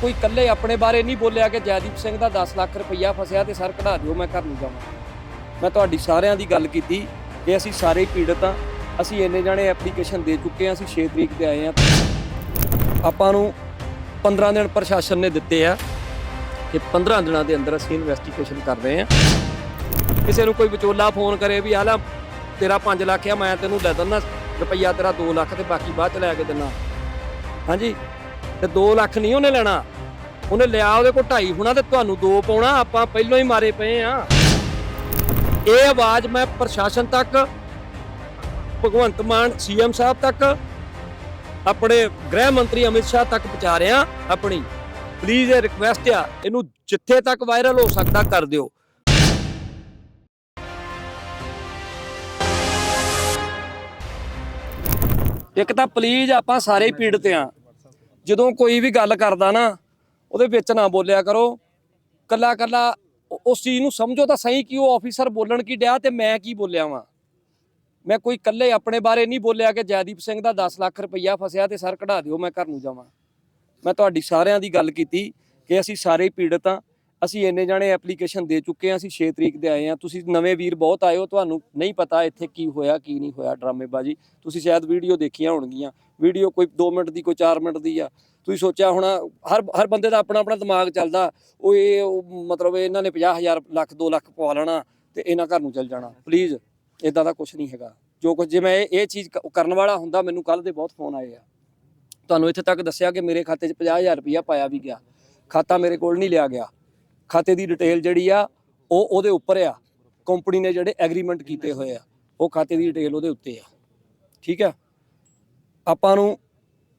ਕੋਈ ਇਕੱਲੇ ਆਪਣੇ ਬਾਰੇ ਨਹੀਂ ਬੋਲਿਆ ਕਿ ਜੈਦੀਪ ਸਿੰਘ ਦਾ 10 ਲੱਖ ਰੁਪਈਆ ਫਸਿਆ ਤੇ ਸਰ ਕਢਾ ਦਿਓ, ਮੈਂ ਘਰ ਨੂੰ ਜਾਵਾਂ। ਮੈਂ ਤੁਹਾਡੀ ਸਾਰਿਆਂ ਦੀ ਗੱਲ ਕੀਤੀ ਕਿ ਅਸੀਂ ਸਾਰੇ ਪੀੜਤ ਹਾਂ, ਅਸੀਂ ਇੰਨੇ ਜਾਣੇ ਐਪਲੀਕੇਸ਼ਨ ਦੇ ਚੁੱਕੇ ਹਾਂ, ਅਸੀਂ 6 ਤਰੀਕ ਤੇ ਆਏ ਹਾਂ। ਆਪਾਂ ਨੂੰ 15 ਦਿਨ ਪ੍ਰਸ਼ਾਸਨ ਨੇ ਦਿੱਤੇ ਆ ਕਿ 15 ਦਿਨਾਂ ਦੇ ਅੰਦਰ ਅਸੀਂ ਇਨਵੈਸਟੀਗੇਸ਼ਨ ਕਰ ਰਹੇ ਹਾਂ। ਕਿਸੇ ਨੂੰ ਕੋਈ ਵਿਚੋਲਾ ਫੋਨ ਕਰੇ ਵੀ ਆਲਾ ਤੇਰਾ 5 ਲੱਖ ਆ, ਮੈਂ ਤੈਨੂੰ ਲੈ ਦਿੰਦਾ, ਰੁਪਈਆ ਤੇਰਾ 2 ਲੱਖ ਤੇ ਬਾਕੀ ਬਾਅਦ ਚ ਲੈ ਕੇ ਦਿੰਦਾ। ਹਾਂਜੀ ਤੇ 2 ਲੱਖ ਨਹੀਂ ਉਹਨੇ ਲੈਣਾ। ਉਹਨੇ ਲਿਆ ਉਹਦੇ ਕੋਲ ਢਾਈ ਹੋਣਾ ਤੇ ਤੁਹਾਨੂੰ ਦੋ ਪਾਉਣਾ, ਆਪਾਂ ਪਹਿਲਾਂ ਹੀ ਮਾਰੇ ਪਏ ਆ। ਇਹ ਆਵਾਜ਼ ਮੈਂ ਪ੍ਰਸ਼ਾਸਨ ਤੱਕ, ਭਗਵੰਤ ਮਾਨ ਸੀਐਮ ਸਾਹਿਬ ਤੱਕ, ਆਪਣੇ ਗ੍ਰਹਿ ਮੰਤਰੀ ਅਮਿਤ ਸ਼ਾਹ ਤੱਕ ਪਹੁੰਚਾ ਰਿਹਾ, ਆਪਣੀ। ਪਲੀਜ਼ ਇਹ ਰਿਕਵੈਸਟ ਆ, ਇਹਨੂੰ ਜਿੱਥੇ ਤੱਕ ਵਾਇਰਲ ਹੋ ਸਕਦਾ ਕਰ ਦਿਓ। ਇੱਕ ਤਾਂ ਪਲੀਜ਼ ਆਪਾਂ ਸਾਰੇ ਪੀੜਤ ਆ। ਜਦੋਂ ਕੋਈ ਵੀ ਗੱਲ ਕਰਦਾ ਨਾ, ਉਹਦੇ ਵਿੱਚ ਨਾ ਬੋਲਿਆ ਕਰੋ। ਕੱਲਾ ਕੱਲਾ ਉਸ ਚੀਜ਼ ਨੂੰ ਸਮਝੋ ਤਾਂ ਸਹੀ ਕਿ ਉਹ ਆਫੀਸਰ ਬੋਲਣ ਕੀ ਡਿਆ ਤੇ ਮੈਂ ਕੀ ਬੋਲਿਆ ਵਾਂ। ਮੈਂ ਕੋਈ ਇਕੱਲੇ ਆਪਣੇ ਬਾਰੇ ਨਹੀਂ ਬੋਲਿਆ ਕਿ ਜੈਦੀਪ ਸਿੰਘ ਦਾ 10 ਲੱਖ ਰੁਪਈਆ ਫਸਿਆ ਤੇ ਸਰ ਕਢਾ ਦਿਓ, ਮੈਂ ਘਰ ਨੂੰ ਜਾਵਾਂ। ਮੈਂ ਤੁਹਾਡੀ ਸਾਰਿਆਂ ਦੀ ਗੱਲ ਕੀਤੀ ਕਿ ਅਸੀਂ ਸਾਰੇ ਪੀੜਤ ਹਾਂ। ਅਸੀਂ ਇੰਨੇ ਜਾਣੇ ਐਪਲੀਕੇਸ਼ਨ ਦੇ ਚੁੱਕੇ ਹਾਂ, ਅਸੀਂ 6 ਤਰੀਕ ਦੇ ਆਏ ਹਾਂ। ਤੁਸੀਂ ਨਵੇਂ ਵੀਰ ਬਹੁਤ ਆਏ ਹੋ, ਤੁਹਾਨੂੰ ਨਹੀਂ ਪਤਾ ਇੱਥੇ ਕੀ ਹੋਇਆ, ਕੀ ਨਹੀਂ ਹੋਇਆ ਡਰਾਮੇਬਾਜ਼ੀ। ਤੁਸੀਂ ਸ਼ਾਇਦ ਵੀਡੀਓ ਦੇਖੀਆਂ ਹੋਣਗੀਆਂ। ਵੀਡੀਓ ਕੋਈ 2 ਮਿੰਟ ਦੀ, ਕੋਈ 4 ਮਿੰਟ ਦੀ ਆ। ਤੁਸੀਂ ਸੋਚਿਆ ਹੋਣਾ, ਹਰ ਹਰ ਬੰਦੇ ਦਾ ਆਪਣਾ ਆਪਣਾ ਦਿਮਾਗ ਚੱਲਦਾ, ਉਹ ਇਹ, ਉਹ ਮਤਲਬ ਇਹਨਾਂ ਨੇ 50000 ਲੱਖ 2 ਲੱਖ ਪਵਾ ਲੈਣਾ ਤੇ ਇਹਨਾਂ ਘਰ ਨੂੰ ਚੱਲ ਜਾਣਾ। ਪਲੀਜ਼ ਇਦਾਂ ਦਾ ਕੁਝ ਨਹੀਂ ਹੈਗਾ। ਜੋ ਕੁਝ ਜੇ ਮੈਂ ਇਹ ਇਹ ਚੀਜ਼ ਕਰਨ ਵਾਲਾ ਹੁੰਦਾ, ਮੈਨੂੰ ਕੱਲ ਦੇ ਬਹੁਤ ਫੋਨ ਆਏ ਆ। ਤੁਹਾਨੂੰ ਇੱਥੇ ਤੱਕ ਦੱਸਿਆ ਕਿ ਮੇਰੇ ਖਾਤੇ 'ਚ 50000 ਰੁਪਇਆ ਪਾਇਆ ਵੀ ਗਿਆ। ਖਾਤਾ ਮੇਰੇ ਕੋਲ ਨਹੀਂ ਲਿਆ ਗਿਆ। ਖਾਤੇ ਦੀ ਡਿਟੇਲ ਜਿਹੜੀ ਆ, ਉਹ ਉਹਦੇ ਉੱਪਰ ਆ। ਕੰਪਨੀ ਨੇ ਜਿਹੜੇ ਐਗਰੀਮੈਂਟ ਕੀਤੇ ਹੋਏ ਆ, ਉਹ ਖਾਤੇ ਦੀ ਡਿਟੇਲ ਉਹਦੇ ਉੱਤੇ ਆ। ਠੀਕ ਆ? ਆਪਾਂ ਨੂੰ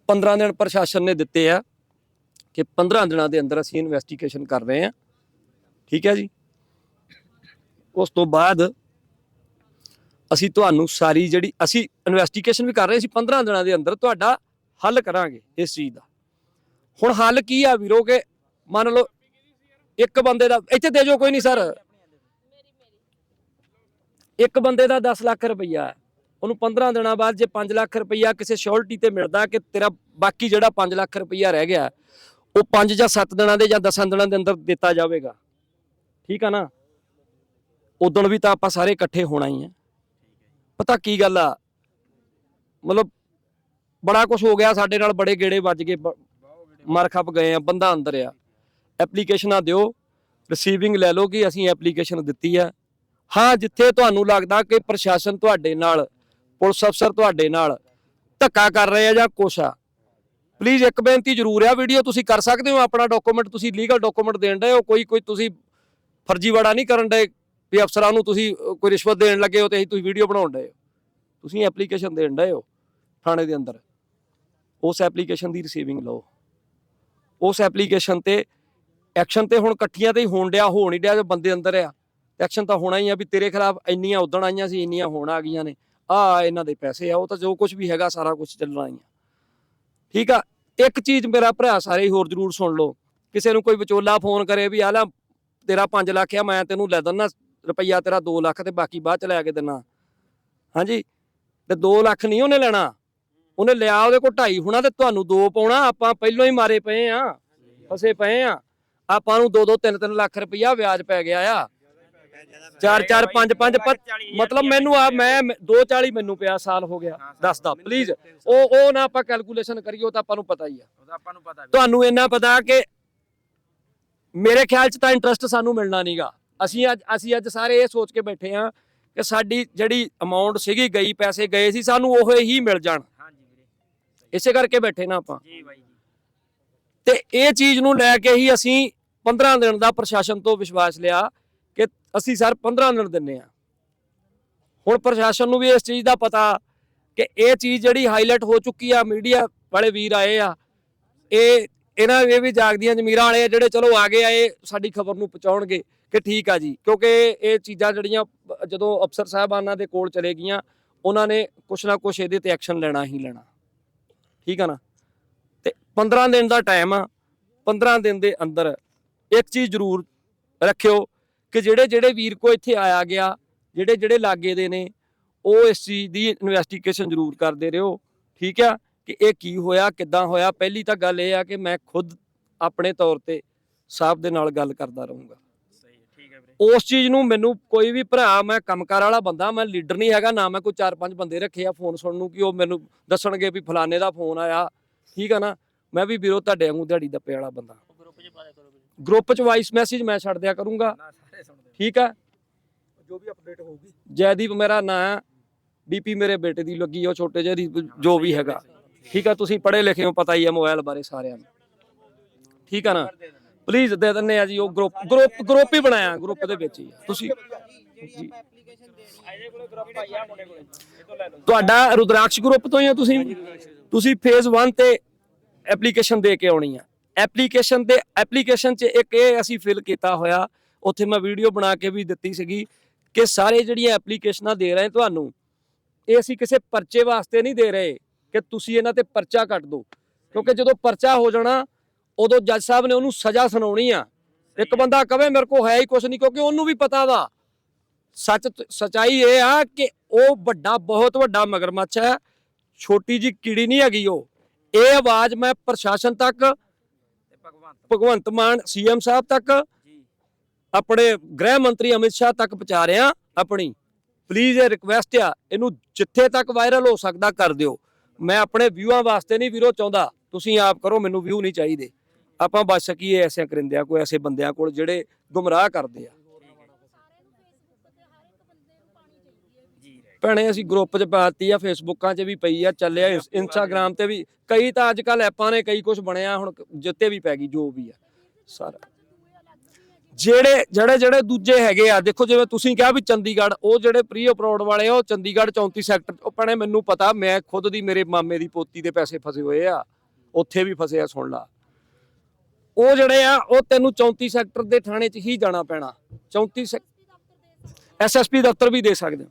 15 ਦਿਨ ਪ੍ਰਸ਼ਾਸਨ ਨੇ ਦਿੱਤੇ ਆ ਕਿ 15 ਦਿਨਾਂ ਦੇ ਅੰਦਰ ਅਸੀਂ ਇਨਵੈਸਟੀਗੇਸ਼ਨ ਕਰ ਰਹੇ ਆ। ਠੀਕ ਹੈ ਜੀ? ਉਸ ਤੋਂ ਬਾਅਦ ਅਸੀਂ ਤੁਹਾਨੂੰ ਸਾਰੀ ਜਿਹੜੀ, ਅਸੀਂ ਇਨਵੈਸਟੀਗੇਸ਼ਨ ਵੀ ਕਰ ਰਹੇ ਸੀ 15 ਦਿਨਾਂ ਦੇ ਅੰਦਰ ਤੁਹਾਡਾ ਹੱਲ ਕਰਾਂਗੇ ਇਸ ਚੀਜ਼ ਦਾ। ਹੁਣ ਹੱਲ ਕੀ ਆ ਵੀਰੋ ਕਿ ਮੰਨ ਲਓ ਇੱਕ ਬੰਦੇ ਦਾ, ਇੱਥੇ ਦੇ ਜੋ ਕੋਈ ਨਹੀਂ ਸਰ। ਇੱਕ ਬੰਦੇ ਦਾ 10 ਲੱਖ ਰੁਪਈਆ ਉਹਨੂੰ 15 ਦਿਨਾਂ ਬਾਅਦ ਜੇ 5 ਲੱਖ ਰੁਪਈਆ ਕਿਸੇ ਸ਼ੋਰਟੀ ਤੇ ਮਿਲਦਾ ਕਿ ਤੇਰਾ ਬਾਕੀ ਜਿਹੜਾ 5 ਲੱਖ ਰੁਪਈਆ ਰਹਿ ਗਿਆ, ਉਹ 5 ਜਾਂ 7 ਦਿਨਾਂ ਦੇ ਜਾਂ 10 ਦਿਨਾਂ ਦੇ ਅੰਦਰ ਦਿੱਤਾ ਜਾਵੇਗਾ। ਠੀਕ ਆ ਨਾ? ਉਦੋਂ ਵੀ ਤਾਂ ਆਪਾਂ ਸਾਰੇ ਇਕੱਠੇ ਹੋਣਾ ਹੀ ਹੈ। ਪਤਾ ਕੀ ਗੱਲ ਆ? ਮਤਲਬ ਬੜਾ ਕੁਝ ਹੋ ਗਿਆ, ਸਾਡੇ ਨਾਲ ਬੜੇ ਗੇੜੇ ਵੱਜ ਗਏ, ਬ- ਮਰ ਖੱਪ ਗਏ ਆ, ਬੰਦਾ ਅੰਦਰ ਆ। ਐਪਲੀਕੇਸ਼ਨਾਂ ਦਿਓ ਰਿਸੀਵਿੰਗ ਲੈ ਲਓ ਕਿ ਅਸੀਂ ਐਪਲੀਕੇਸ਼ਨ ਦਿੱਤੀ ਆ। ਹਾਂ, ਜਿੱਥੇ ਤੁਹਾਨੂੰ ਲੱਗਦਾ ਕਿ ਪ੍ਰਸ਼ਾਸਨ ਤੁਹਾਡੇ ਨਾਲ, ਪੁਲਿਸ ਅਫਸਰ ਤੁਹਾਡੇ ਨਾਲ ਧੱਕਾ ਕਰ ਰਹੇ ਆ ਜਾਂ ਕੁਛ ਆ ਪਲੀਜ਼ ਇੱਕ ਬੇਨਤੀ ਜ਼ਰੂਰ ਆ ਵੀਡੀਓ ਤੁਸੀਂ ਕਰ ਸਕਦੇ ਹੋ, ਆਪਣਾ ਡਾਕੂਮੈਂਟ ਤੁਸੀਂ ਲੀਗਲ ਡਾਕੂਮੈਂਟ ਦੇਣ ਡਏ ਹੋ, ਕੋਈ ਕੋਈ ਤੁਸੀਂ ਫਰਜ਼ੀਵਾੜਾ ਨਹੀਂ ਕਰਨ ਡਏ ਵੀ ਅਫਸਰਾਂ ਨੂੰ ਤੁਸੀਂ ਕੋਈ ਰਿਸ਼ਵਤ ਦੇਣ ਲੱਗੇ ਹੋ ਤੇ ਅਸੀਂ ਤੁਸੀਂ ਵੀਡੀਓ ਬਣਾਉਣ ਡਏ ਹੋ। ਤੁਸੀਂ ਐਪਲੀਕੇਸ਼ਨ ਦੇਣ ਡਏ ਹੋ ਥਾਣੇ ਦੇ ਅੰਦਰ। ਉਸ ਐਪਲੀਕੇਸ਼ਨ ਦੀ ਰਿਸੀਵਿੰਗ ਲਓ। ਉਸ ਐਪਲੀਕੇਸ਼ਨ ਤੇ ਐਕਸ਼ਨ ਤੇ ਹੁਣ ਇਕੱਠੀਆਂ ਤੇ ਹੀ ਹੋਣ ਡਿਆ, ਹੋ ਨਹੀਂ ਡਿਆ ਜੋ ਬੰਦੇ ਅੰਦਰ ਆ। ਐਕਸ਼ਨ ਤਾਂ ਹੋਣਾ ਹੀ ਆ ਵੀ ਤੇਰੇ ਖਿਲਾਫ ਇੰਨੀਆਂ ਉਦਣ ਆਈਆਂ ਸੀ, ਇੰਨੀਆਂ ਹੋਣ ਆ ਗਈਆਂ ਨੇ। ਆ ਇਹਨਾਂ ਦੇ ਪੈਸੇ ਆ, ਉਹ ਤਾਂ ਜੋ ਕੁਝ ਵੀ ਹੈਗਾ ਸਾਰਾ ਕੁਝ ਚੱਲਣਾ ਹੀ ਆ। ਠੀਕ ਆ? ਇੱਕ ਚੀਜ਼ ਮੇਰਾ ਭਰਾ ਸਾਰੇ ਹੋਰ ਜ਼ਰੂਰ ਸੁਣ ਲਓ। ਕਿਸੇ ਨੂੰ ਕੋਈ ਵਿਚੋਲਾ ਫੋਨ ਕਰੇ ਵੀ ਆਲਾ ਤੇਰਾ 5 ਲੱਖ ਆ, ਮੈਂ ਤੈਨੂੰ ਲੈ ਦਿੰਦਾ, ਰੁਪਈਆ ਤੇਰਾ 2 ਲੱਖ ਤੇ ਬਾਕੀ ਬਾਅਦ ਚ ਲੈ ਕੇ ਦਿੰਨਾ। ਹਾਂਜੀ? ਤੇ 2 ਲੱਖ ਨਹੀਂ ਉਹਨੇ ਲੈਣਾ। ਉਹਨੇ ਲਿਆ ਉਹਦੇ ਕੋਲ ਢਾਈ ਹੋਣਾ ਤੇ ਤੁਹਾਨੂੰ ਦੋ ਪਾਉਣਾ, ਆਪਾਂ ਪਹਿਲਾਂ ਹੀ ਮਾਰੇ ਪਏ ਆ। ਫਸੇ ਪਏ ਆ। ਆਪਾਂ ਨੂੰ 2 2 3 3 ਲੱਖ ਰੁਪਈਆ ਵਿਆਜ ਪੈ ਗਿਆ ਆ। 4 4 5 5 ਮਤਲਬ ਮੈਨੂੰ ਆ ਮੈਂ 240 ਮੈਨੂੰ ਪਿਆ ਸਾਲ ਹੋ ਗਿਆ। ਦੱਸਦਾ ਪਲੀਜ਼ ਉਹ ਉਹ ਨਾ ਆਪਾਂ ਕੈਲਕੂਲੇਸ਼ਨ ਕਰੀਏ ਉਹ ਤਾਂ ਆਪਾਂ ਨੂੰ ਪਤਾ ਹੀ ਆ। ਤੁਹਾਨੂੰ ਇੰਨਾ ਪਤਾ ਕਿ ਮੇਰੇ ਖਿਆਲ 'ਚ ਤਾਂ ਇੰਟਰਸਟ ਸਾਨੂੰ ਮਿਲਣਾ ਨਹੀਂਗਾ ਅਸੀਂ ਅੱਜ ਅਸੀਂ ਅੱਜ ਸਾਰੇ ਇਹ ਸੋਚ ਕੇ ਬੈਠੇ ਆ ਕਿ ਸਾਡੀ ਜਿਹੜੀ ਅਮਾਉਂਟ ਸੀਗੀ ਗਈ ਪੈਸੇ ਗਏ ਸੀ ਸਾਨੂੰ ਉਹ ਹੀ ਮਿਲ ਜਾਣ। ਹਾਂਜੀ ਵੀਰੇ। ਇਸੇ ਕਰਕੇ ਬੈਠੇ ਨਾ ਆਪਾਂ। ਜੀ ਬਾਈ ਜੀ। ਤੇ ਇਹ ਚੀਜ਼ ਨੂੰ ਲੈ ਕੇ ਹੀ ਅਸੀਂ 15 ਦਿਨ ਦਾ ਪ੍ਰਸ਼ਾਸਨ ਤੋਂ ਵਿਸ਼ਵਾਸ ਲਿਆ ਕਿ ਅਸੀਂ ਸਰ 15 ਦਿਨ ਦਿੰਨੇ ਆ। ਹੁਣ ਪ੍ਰਸ਼ਾਸਨ ਨੂੰ ਵੀ ਇਸ ਚੀਜ਼ ਦਾ ਪਤਾ ਕਿ ਇਹ ਚੀਜ਼ ਜਿਹੜੀ ਹਾਈਲਾਈਟ ਹੋ ਚੁੱਕੀ ਆ ਮੀਡੀਆ ਵਾਲੇ ਵੀਰ ਆਏ ਆ, ਇਹ, ਇਹਨਾਂ ਇਹ ਵੀ ਜਾਗਦੀਆਂ ਜ਼ਮੀਰਾਂ ਵਾਲੇ ਆ ਜਿਹੜੇ ਚਲੋ ਆ ਗਏ ਆ, ਇਹ ਸਾਡੀ ਖਬਰ ਨੂੰ ਪਹੁੰਚਾਉਣਗੇ ਕਿ ਠੀਕ ਆ ਜੀ। ਕਿਉਂਕਿ ਇਹ ਚੀਜ਼ਾਂ ਜਿਹੜੀਆਂ ਜਦੋਂ ਅਫਸਰ ਸਾਹਿਬਾਨਾਂ ਦੇ ਕੋਲ ਚਲੇ ਗਈਆਂ, ਉਹਨਾਂ ਨੇ ਕੁਛ ਨਾ ਕੁਛ ਇਹਦੇ ਤੇ ਐਕਸ਼ਨ ਲੈਣਾ ਹੀ ਲੈਣਾ। ਠੀਕ ਆ ਨਾ? ਤੇ 15 ਦਿਨ ਦਾ ਟਾਈਮ ਆ 15 ਦਿਨ ਦੇ ਅੰਦਰ ਇੱਕ ਚੀਜ਼ ਜ਼ਰੂਰ ਰੱਖਿਓ ਕਿ ਜਿਹੜੇ ਜਿਹੜੇ ਵੀਰ ਕੋ ਇੱਥੇ ਆਇਆ ਗਿਆ ਜਿਹੜੇ ਜਿਹੜੇ ਲਾਗੇ ਦੇ ਨੇ ਉਹ ਇਸ ਚੀਜ਼ ਦੀ ਇਨਵੈਸਟੀਗੇਸ਼ਨ ਜ਼ਰੂਰ ਕਰਦੇ ਰਹੋ। ਠੀਕ ਆ? ਕਿ ਇਹ ਕੀ ਹੋਇਆ ਕਿੱਦਾਂ ਹੋਇਆ? ਪਹਿਲੀ ਤਾਂ ਗੱਲ ਇਹ ਆ ਕਿ ਮੈਂ ਖੁਦ ਆਪਣੇ ਤੌਰ ਤੇ ਸਾਹਿਬ ਦੇ ਨਾਲ ਗੱਲ ਕਰਦਾ ਰਹੂੰਗਾ। ਉਸ ਚੀਜ਼ ਨੂੰ ਮੈਨੂੰ ਕੋਈ ਵੀ ਭਰਾ ਮੈਂ ਕੰਮਕਾਰ ਵਾਲਾ ਬੰਦਾ ਮੈਂ ਲੀਡਰ ਨਹੀਂ ਹੈਗਾ ਨਾ ਮੈਂ ਕੋਈ ਚਾਰ ਪੰਜ ਬੰਦੇ ਰੱਖੇ ਆ ਫੋਨ ਸੁਣਨ ਨੂੰ ਕਿ ਉਹ ਮੈਨੂੰ ਦੱਸਣਗੇ ਵੀ ਫਲਾਣੇ ਦਾ ਫੋਨ ਆਇਆ। ਠੀਕ ਆ ਨਾ? ਮੈਂ ਵੀ ਵੀਰੋ ਤੁਹਾਡੇ ਵਾਂਗੂ ਦਿਹਾੜੀ ਦੱਪੇ ਵਾਲਾ ਬੰਦਾ। ਗਰੁੱਪ 'ਚ ਵਾਇਸ ਮੈਸੇਜ ਮੈਂ ਛੱਡ ਦਿਆ ਕਰੂੰਗਾ। ਨਾ ਸਾਰੇ ਸੁਣਦੇ ਠੀਕ ਆ? ਜੋ ਵੀ ਅਪਡੇਟ ਹੋਊਗੀ। ਜੈਦੀਪ ਮੇਰਾ ਨਾਂ ਹੈ ਡੀਪੀ ਮੇਰੇ ਬੇਟੇ ਦੀ ਲੱਗੀ ਉਹ ਛੋਟੇ ਜਿਹੇ ਦੀ ਜੋ ਵੀ ਹੈਗਾ। ਠੀਕ ਆ ਤੁਸੀਂ ਪੜ੍ਹੇ ਲਿਖੇ ਹੋ ਪਤਾ ਹੀ ਹੈ ਮੋਬਾਈਲ ਬਾਰੇ ਸਾਰਿਆਂ ਨੂੰ। ਠੀਕ ਆ ਨਾ? ਪਲੀਜ਼ ਦੇ ਦਿੰਨੇ ਆ ਜੀ ਉਹ ਗਰੁੱਪ ਗਰੁੱਪ ਗਰੁੱਪ ਹੀ ਬਣਾਇਆ ਗਰੁੱਪ ਦੇ ਵਿੱਚ ਹੀ ਆ। ਤੁਸੀਂ ਜੀ। ਤੁਹਾਡਾ ਰੁਦਰਾਕਸ਼ ਗਰੁੱਪ ਤੋਂ ਹੀ ਆ ਤੁਸੀਂ? ਤੁਸੀਂ ਫੇਜ਼ 1 ਤੇ ਐਪਲੀਕੇਸ਼ਨ ਦੇ ਕੇ ਆਉਣੀ ਆ। ਐਪਲੀਕੇਸ਼ਨ ਤੇ ਐਪਲੀਕੇਸ਼ਨ 'ਚ ਇੱਕ ਇਹ ਅਸੀਂ ਫਿਲ ਕੀਤਾ ਹੋਇਆ। ਉੱਥੇ ਮੈਂ ਵੀਡੀਓ ਬਣਾ ਕੇ ਵੀ ਦਿੱਤੀ ਸੀਗੀ ਕਿ ਸਾਰੇ ਜਿਹੜੀਆਂ ਐਪਲੀਕੇਸ਼ਨਾਂ ਦੇ ਰਹੇ ਤੁਹਾਨੂੰ ਇਹ ਅਸੀਂ ਕਿਸੇ ਪਰਚੇ ਵਾਸਤੇ ਨਹੀਂ ਦੇ ਰਹੇ ਕਿ ਤੁਸੀਂ ਇਹਨਾਂ ਤੇ ਪਰਚਾ ਕੱਟ ਦਿਓ। ਕਿਉਂਕਿ ਜਦੋਂ ਪਰਚਾ ਹੋ ਜਾਣਾ ਉਦੋਂ ਜੱਜ ਸਾਹਿਬ ਨੇ ਉਹਨੂੰ ਸਜ਼ਾ ਸੁਣਾਉਣੀ ਆ। ਇੱਕ ਬੰਦਾ ਕਵੇ ਮੇਰੇ ਕੋਲ ਹੈ ਹੀ ਕੁਝ ਨਹੀਂ ਕਿਉਂਕਿ ਉਹਨੂੰ ਵੀ ਪਤਾ ਵਾ। ਸੱਚ ਸਚਾਈ ਇਹ ਆ ਕਿ ਉਹ ਵੱਡਾ ਬਹੁਤ ਵੱਡਾ ਮਗਰਮੱਛ ਹੈ। ਛੋਟੀ ਜੀ ਕੀੜੀ ਨਹੀਂ ਹੈਗੀ ਉਹ। ਇਹ ਆਵਾਜ਼ ਮੈਂ ਪ੍ਰਸ਼ਾਸਨ ਤੱਕ ਭਗਵੰਤ ਮਾਨ। ਸੀਐਮ ਸਾਹਿਬ ਤੱਕ। ਆਪਣੇ ਗ੍ਰਹਿ ਮੰਤਰੀ ਅਮਿਤ ਸ਼ਾਹ ਤੱਕ ਪਹੁੰਚਾ ਰਿਹਾ ਆਪਣੀ। ਪਲੀਜ਼ ਇਹ ਰਿਕਵੈਸਟ ਆ ਇਹਨੂੰ ਜਿੱਥੇ ਤੱਕ ਵਾਇਰਲ ਹੋ ਸਕਦਾ ਕਰ ਦਿਓ। ਮੈਂ ਆਪਣੇ ਵਿਊਆਂ ਵਾਸਤੇ ਨਹੀਂ ਵੀਰੋ ਚਾਹੁੰਦਾ ਤੁਸੀਂ ਆਪ ਕਰੋ ਮੈਨੂੰ ਵਿਊ ਨਹੀਂ ਚਾਹੀਦੇ। ਆਪਾਂ ਬਚ ਸਕੀਏ ਐਸੇ ਕਰਿੰਦਿਆਂ ਕੋਈ ਐਸੇ ਬੰਦਿਆਂ ਕੋਲ ਜਿਹੜੇ ਗੁੰਮਰਾਹ ਕਰਦੇ ਆ ਜੀ ਰਹਿ ਭੈਣੇ ਅਸੀਂ ਗਰੁੱਪ 'ਚ ਪਾਤੀ ਆ ਫੇਸਬੁੱਕਾਂ 'ਚ ਵੀ ਪਈ ਆ ਚੱਲਿਆ ਇੰਸ- ਇੰਸਟਾਗ੍ਰਾਮ ਤੇ ਵੀ। ਕਈ ਤਾਂ ਅੱਜ ਕੱਲ ਐਪਾਂ ਨੇ ਕਈ ਕੁਝ ਬਣਿਆ ਹੁਣ ਜਿੱਤੇ ਵੀ ਪੈ ਗਈ ਜੋ ਵੀ ਆ। ਸਾਰਾ। ਜਿਹੜੇ ਜਿਹੜੇ ਜਿਹੜੇ ਦੂਜੇ ਹੈਗੇ ਆ ਦੇਖੋ ਜਿਵੇਂ ਤੁਸੀਂ ਕਿਹਾ ਵੀ ਚੰਡੀਗੜ੍ਹ ਉਹ ਜਿਹੜੇ ਪ੍ਰੀ ਅਪਰੋਡ ਵਾਲੇ ਆ ਉਹ ਚੰਡੀਗੜ੍ਹ 34 ਸੈਕਟਰ ਉਹ ਭੈਣੇ ਮੈਨੂੰ ਪਤਾ ਮੈਂ ਖੁਦ ਦੀ ਮੇਰੇ ਮਾਮੇ ਦੀ ਪੋਤੀ ਦੇ ਪੈਸੇ ਫਸੇ ਹੋਏ ਆ ਉੱਥੇ ਵੀ ਫਸੇ ਆ ਸੁਣ ਲਾ। ਉਹ ਜਿਹੜੇ ਆ ਉਹ ਤੈਨੂੰ 34 ਸੈਕਟਰ ਦੇ ਥਾਣੇ 'ਚ ਹੀ ਜਾਣਾ ਪੈਣਾ। 34 ਐਸਐਸਪੀ ਦਫ਼ਤਰ ਵੀ ਦੇ ਸਕਦੇ ਹੋ।